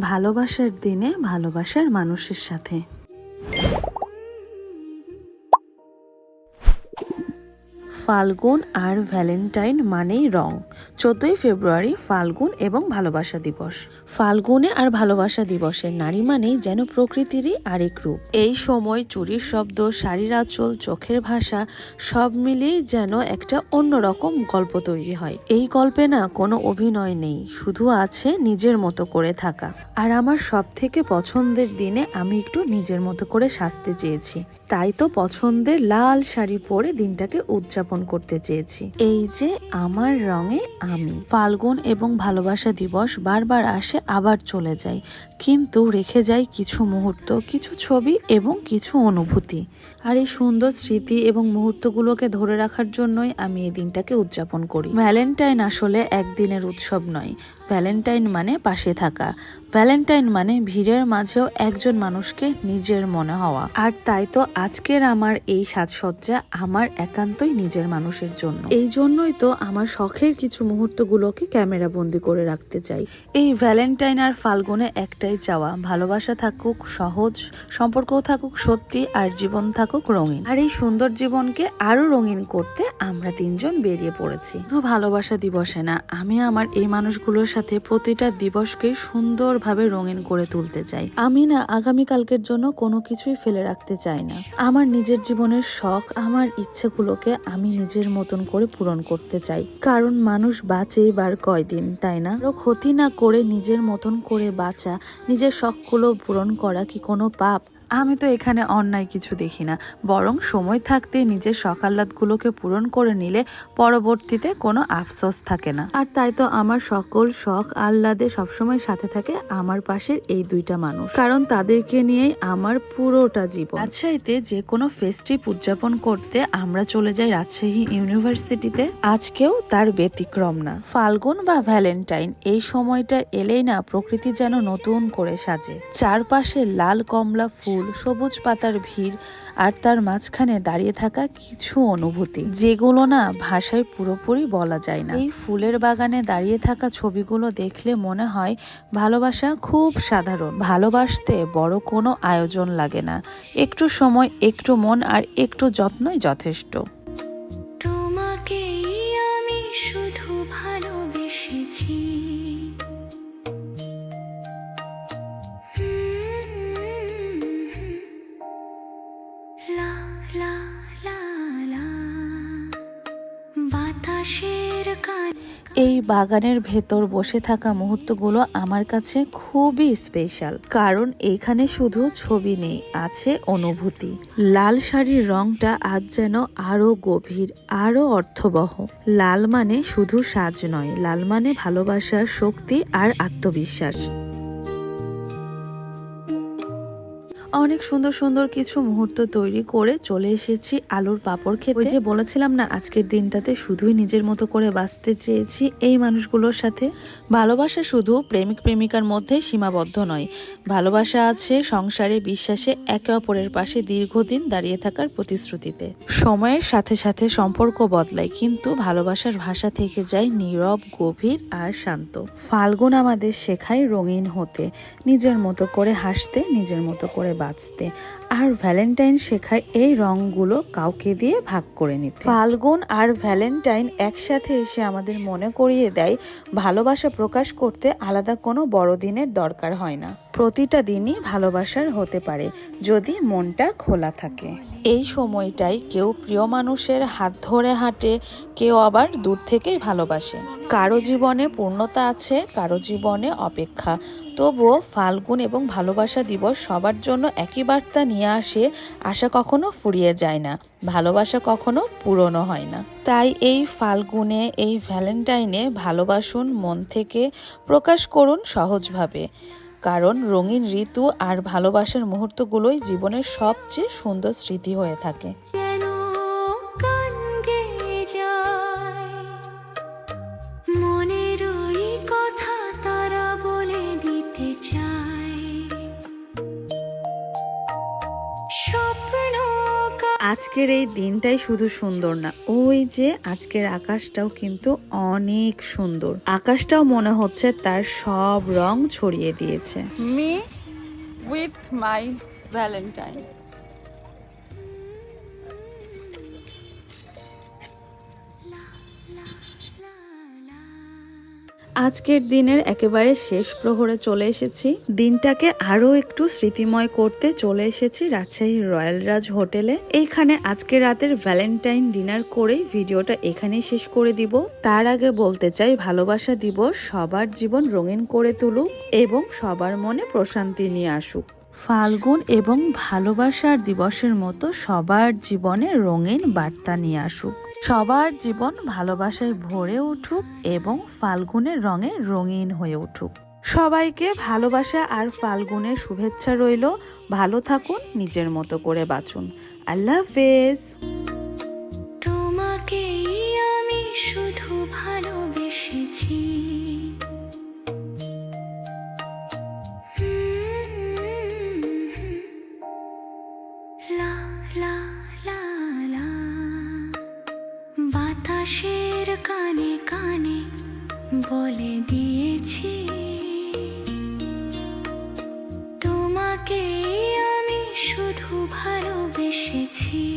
ভালোবাসার দিনে ভালোবাসার মানুষের সাথে। ফাল্গুন আর ভ্যালেন্টাইন মানেই রং। চোদ্দই ফেব্রুয়ারি ফাল্গুন এবং ভালোবাসা দিবস। ফাল্গুনে আর ভালোবাসা দিবসে নারী মানেই যেন প্রকৃতিরই আরেক রূপ। এই সময় চুরির শব্দ, শাড়ির আঁচল, চোখের ভাষা সব মিলিয়েই যেন একটা অন্যরকম গল্প তৈরি হয়। এই গল্পে না কোনো অভিনয় নেই, শুধু আছে নিজের মতো করে থাকা। আর আমার সব থেকে পছন্দের দিনে আমি একটু নিজের মতো করে সাজতে চেয়েছি। তাই তো পছন্দের লাল শাড়ি পরে দিনটাকে উদযাপন করতে চেয়েছি। এই যে আমার রঙে আমি। ফাল্গুন এবং ভালোবাসা দিবস বারবার আসে, আবার চলে যায়। কিন্তু রেখে যায় কিছু মুহূর্ত, কিছু ছবি এবং কিছু অনুভূতি। আর এই সুন্দর স্মৃতি এবং মুহূর্তগুলোকে ধরে রাখার জন্যই আমি এই দিনটাকে উদযাপন করি। ভ্যালেন্টাইন আসলে একদিনের উৎসব নয়। ভ্যালেন্টাইন মানে পাশে থাকা। ভ্যালেন্টাইন মানে ভিড়ের মাঝেও একজন মানুষকে নিজের মনে হওয়া। আর তাই তো আজকের আমার এই সাজসজ্জা আমার একান্তই নিজের মানুষের জন্য। এই জন্যই তো আমার শখের কিছু মুহূর্তগুলোকে ক্যামেরা বন্দি করে রাখতে চাই। এই ভ্যালেন্টাইন আর ফাল্গুনে একটাই চাওয়া, ভালোবাসা থাকুক, সহজ সম্পর্কও থাকুক, সত্যি আর জীবন থাকুক রঙিন। আর এই সুন্দর জীবনকে আরও রঙিন করতে আমরা তিনজন বেরিয়ে পড়েছি। ভালোবাসা দিবসে না, আমি আমার এই মানুষগুলোর সাথে প্রতিটা দিবসকে সুন্দরভাবে রঙিন করে তুলতে চাই। আমি না আগামীকালকের জন্য কোনো কিছুই ফেলে রাখতে চাই না। আমার নিজের জীবনের শখ, আমার ইচ্ছেগুলোকে আমি নিজের মতন করে পূরণ করতে চাই। কারণ মানুষ বাঁচে এবার কয়দিন, তাই না? ক্ষতি না করে নিজের মতন করে বাঁচা, নিজের শখগুলো পূরণ করা কি কোনো পাপ? আমি তো এখানে অন্যায় কিছু দেখি না। বরং সময় থাকতে নিজের সকাল্লাদগুলোকে পূরণ করে নিলে পরবর্তীতে কোনো আফসোস থাকে না। আর তাই তো আমার সকল শখ আহ্লাদে সবসময় সাথে থাকে আমার পাশের এই দুইটা মানুষ। কারণ তাদেরকে নিয়েই আমার পুরোটা জীবন। রাজশাহীতে যে কোনো ফেস্টিভ উদযাপন করতে আমরা চলে যাই রাজশাহী ইউনিভার্সিটিতে। আজকেও তার ব্যতিক্রম না। ফাল্গুন বা ভ্যালেন্টাইন, এই সময়টা এলেই না প্রকৃতি যেন নতুন করে সাজে। চারপাশে লাল কমলা ফুল সবুজ পাতার ভিড় আর তার মাঝখানে দাঁড়িয়ে থাকা কিছু অনুভূতি। যেগুলো না ভাষায় পুরোপুরি বলা যায় না। এই ফুলের বাগানে দাঁড়িয়ে থাকা ছবিগুলো দেখলে মনে হয় ভালোবাসা খুব সাধারণ। ভালোবাসতে বড় কোনো আয়োজন লাগে না। একটু সময়, একটু মন আর একটু যত্নই যথেষ্ট। এই বাগানের ভেতর বসে থাকা মুহূর্তগুলো আমার কাছে খুবই স্পেশাল কারণ এখানে শুধু ছবি নেই, আছে অনুভূতি। লাল শাড়ির রংটা আজ যেন আরও গভীর, আরও অর্থবহ। লাল মানে শুধু সাজ নয়, লাল মানে ভালোবাসা শক্তি আর আত্মবিশ্বাস। অনেক সুন্দর সুন্দর কিছু মুহূর্ত তৈরি করে চলে এসেছি আলুর পাপড় খেতে। ওই যে বলেছিলাম না, আজকের দিনটাতে শুধুই নিজের মতো করে বাঁচতে চেয়েছি। এই মানুষগুলোর সাথে ভালোবাসা শুধু প্রেমিক প্রেমিকার মধ্যে সীমাবদ্ধ নয়। ভালোবাসা আছে সংসারে, বিশ্বাসে, একে অপরের পাশে দীর্ঘদিন দাঁড়িয়ে থাকার প্রতিশ্রুতিতে। সময়ের সাথে সাথে সম্পর্ক বদলায়, কিন্তু ভালোবাসার ভাষা থেকে যায় নীরব, গভীর আর শান্ত। ফাল্গুন আমাদের শেখায় রঙিন হতে, নিজের মতো করে হাসতে, নিজের মতো করে বাঁচতে। আর ভ্যালেন্টাইন শেখায় এই রংগুলো কাউকে দিয়ে ভাগ করে নিতে। ফাল্গুন আর ভ্যালেন্টাইন একসাথে এসে আমাদের মনে করিয়ে দেয়, ভালোবাসা প্রকাশ করতে আলাদা কোনো বড়দিনের দরকার হয় না। প্রতিটা দিনই ভালোবাসার হতে পারে, যদি মনটা খোলা থাকে। এই সময়টাই কেউ প্রিয় মানুষের হাত ধরে হাঁটে, কেউ আবার দূর থেকেই ভালোবাসে। কারও জীবনে পূর্ণতা আছে, কারও জীবনে অপেক্ষা। তবুও ফাল্গুন এবং ভালোবাসা দিবস সবার জন্য একই বার্তা নিয়ে আসে, আশা কখনো ফুরিয়ে যায় না, ভালোবাসা কখনো পুরনো হয় না। তাই এই ফাল্গুনে, এই ভ্যালেন্টাইনে ভালোবাসুন, মন থেকে প্রকাশ করুন সহজভাবে। কারণ রঙিন ঋতু আর ভালোবাসার মুহূর্তগুলোই জীবনের সবচেয়ে সুন্দর স্মৃতি হয়ে থাকে। আজকের এই দিনটাই শুধু সুন্দর না, ওই যে আজকের আকাশটাও কিন্তু অনেক সুন্দর আকাশটাও মনে হচ্ছে তার সব রং ছড়িয়ে দিয়েছে মি উইথ মাই Valentine. আজকের দিনের একেবারে শেষ প্রহরে চলে এসেছি। দিনটাকে আরও একটু স্মৃতিময় করতে চলে এসেছি রাজশাহীর রয়্যাল রাজ হোটেলে। এইখানে আজকে রাতের ভ্যালেন্টাইন ডিনার করেই ভিডিওটা এখানেই শেষ করে দিব। তার আগে বলতে চাই, ভালোবাসা দিবস সবার জীবন রঙিন করে তুলুক এবং সবার মনে প্রশান্তি নিয়ে আসুক। ফাল্গুন এবং ভালোবাসার দিবসের মতো সবার জীবনে রঙিন বার্তা নিয়ে আসুক। সবার জীবন ভালোবাসায় ভরে উঠুক এবং ফাল্গুনের রঙে রঙিন হয়ে উঠুক। সবাইকে ভালোবাসা আর ফাল্গুনের শুভেচ্ছা রইল। ভালো থাকুন, নিজের মতো করে বাঁচুন। আল্লাহ হাফেজ। কানে কানে বলে দিয়েছি তোমাকে আমি শুধু ভালোবেসেছি।